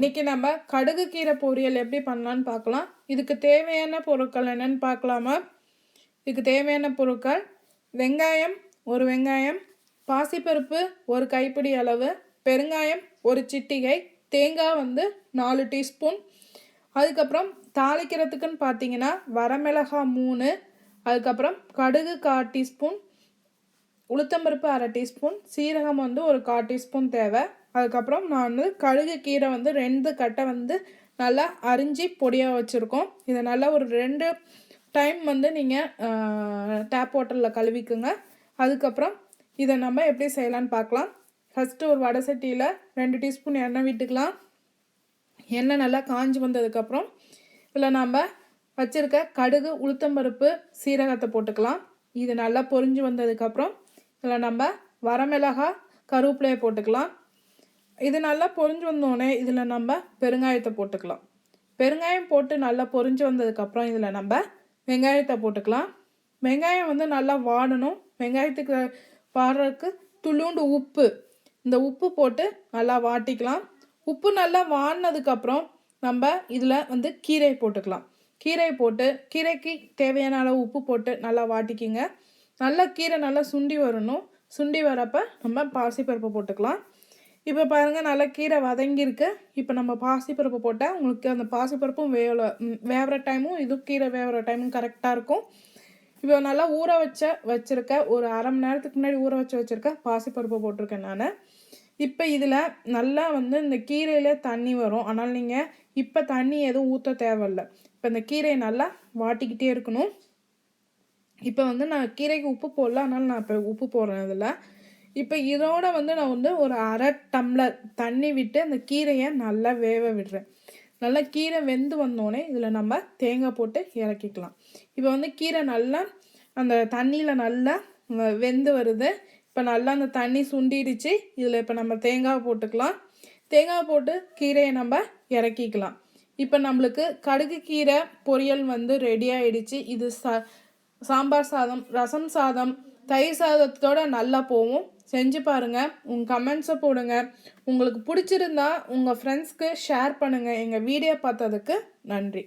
இன்றைக்கி நம்ம கடுகு கீரை பொரியல் எப்படி பண்ணலான்னு பார்க்கலாம். இதுக்கு தேவையான பொருட்கள் என்னென்னு பார்க்கலாமா? இதுக்கு தேவையான பொருட்கள் வெங்காயம் ஒரு வெங்காயம் பாசிப்பருப்பு ஒரு கைப்பிடி அளவு பெருங்காயம் ஒரு சிட்டிகை தேங்காய் வந்து நாலு டீஸ்பூன். அதுக்கப்புறம் தாளிக்கிறதுக்குன்னு பார்த்தீங்கன்னா வரமிளகா மூணு அதுக்கப்புறம் கடுகு கால் டீஸ்பூன் உளுத்தம்பருப்பு அரை டீஸ்பூன் சீரகம் வந்து ஒரு கால் டீஸ்பூன் தேவை. அதுக்கப்புறம் நான் வந்து கழுகு கீரை வந்து ரெண்டு கட்டை வந்து நல்லா அரிஞ்சு பொடியாக வச்சுருக்கோம். இதை நல்லா ஒரு ரெண்டு டைம் வந்து நீங்கள் டேப் வாட்டரில் கழுவிக்குங்க. அதுக்கப்புறம் இதை நம்ம எப்படி செய்யலான்னு பார்க்கலாம் ஃபஸ்ட்டு ஒரு வடை சட்டியில் ரெண்டு டீஸ்பூன் எண்ணெய் விட்டுக்கலாம். எண்ணெய் நல்லா காஞ்சி வந்ததுக்கப்புறம் இதில் நம்ம வச்சுருக்க கடுகு உளுத்தம்பருப்பு சீரகத்தை போட்டுக்கலாம். இது நல்லா பொரிஞ்சு வந்ததுக்கப்புறம் இதில் நம்ம வரமிளகாய் கருவேப்பிலையை போட்டுக்கலாம். இது நல்லா பொரிஞ்சு வந்தோடனே இதில் நம்ம பெருங்காயத்தை போட்டுக்கலாம். பெருங்காயம் போட்டு நல்லா பொரிஞ்சு வந்ததுக்கப்புறம் இதில் நம்ம வெங்காயத்தை போட்டுக்கலாம். வெங்காயம் வந்து நல்லா வாடணும். வெங்காயத்துக்கு வாடுறதுக்கு துளுண்டு உப்பு. இந்த உப்பு போட்டு நல்லா வாட்டிக்கலாம். உப்பு நல்லா வாடினதுக்கப்புறம் நம்ம இதில் வந்து கீரை போட்டுக்கலாம். கீரை போட்டு கீரைக்கு தேவையான அளவு உப்பு போட்டு நல்லா வாட்டிக்கிங்க. நல்லா கீரை நல்லா சுண்டி வரணும். சுண்டி வரப்போ நம்ம பாசிப்பருப்பை போட்டுக்கலாம். இப்போ பாருங்கள் நல்லா கீரை வதங்கியிருக்கு. இப்போ நம்ம பாசிப்பருப்பு போட்டால் உங்களுக்கு அந்த பாசிப்பருப்பும் வேவல வேகிற டைமும் இதுவும் கீரை வேகிற டைமும் கரெக்டாக இருக்கும். இப்போ நல்லா ஊற வச்ச வச்சுருக்க ஒரு அரை மணி நேரத்துக்கு முன்னாடி ஊற வச்சு வச்சுருக்க பாசிப்பருப்பு போட்டிருக்கேன் நான். இப்போ இதில் நல்லா வந்து இந்த கீரையில் தண்ணி வரும். ஆனால் நீங்கள் இப்போ தண்ணி எதுவும் ஊற்ற தேவையில்ல. இப்போ இந்த கீரையை நல்லா வாட்டிக்கிட்டே இருக்கணும். இப்போ வந்து நான் கீரைக்கு உப்பு போடல. அதனால் நான் இப்போ உப்பு போடுறேன் இதில். இப்போ இதோட வந்து நான் வந்து ஒரு அரை டம்ளர் தண்ணி விட்டு அந்த கீரையை நல்லா வேக விடுறேன். நல்லா கீரை வெந்து வந்தோடனே இதில் நம்ம தேங்காய் போட்டு இறக்கிக்கலாம். இப்போ வந்து கீரை நல்லா அந்த தண்ணியில் நல்லா வெந்து வருது. இப்போ நல்லா அந்த தண்ணி சுண்டிடுச்சு. இதில் இப்போ நம்ம தேங்காய் போட்டுக்கலாம். தேங்காய் போட்டு கீரையை நம்ம இறக்கிக்கலாம். இப்போ நம்மளுக்கு கடுகு கீரை பொரியல் வந்து ரெடி ஆகிடுச்சு இது சா சாம்பார் சாதம் ரசம் சாதம் தயிர் சாதத்தோட நல்லா போகும் செஞ்சு பாருங்கள் உங்கள் கமெண்ட்ஸை போடுங்க. உங்களுக்கு பிடிச்சிருந்தா உங்கள் ஃப்ரெண்ட்ஸ்க்கு ஷேர் பண்ணுங்கள் எங்கள் வீடியோ பார்த்ததுக்கு நன்றி.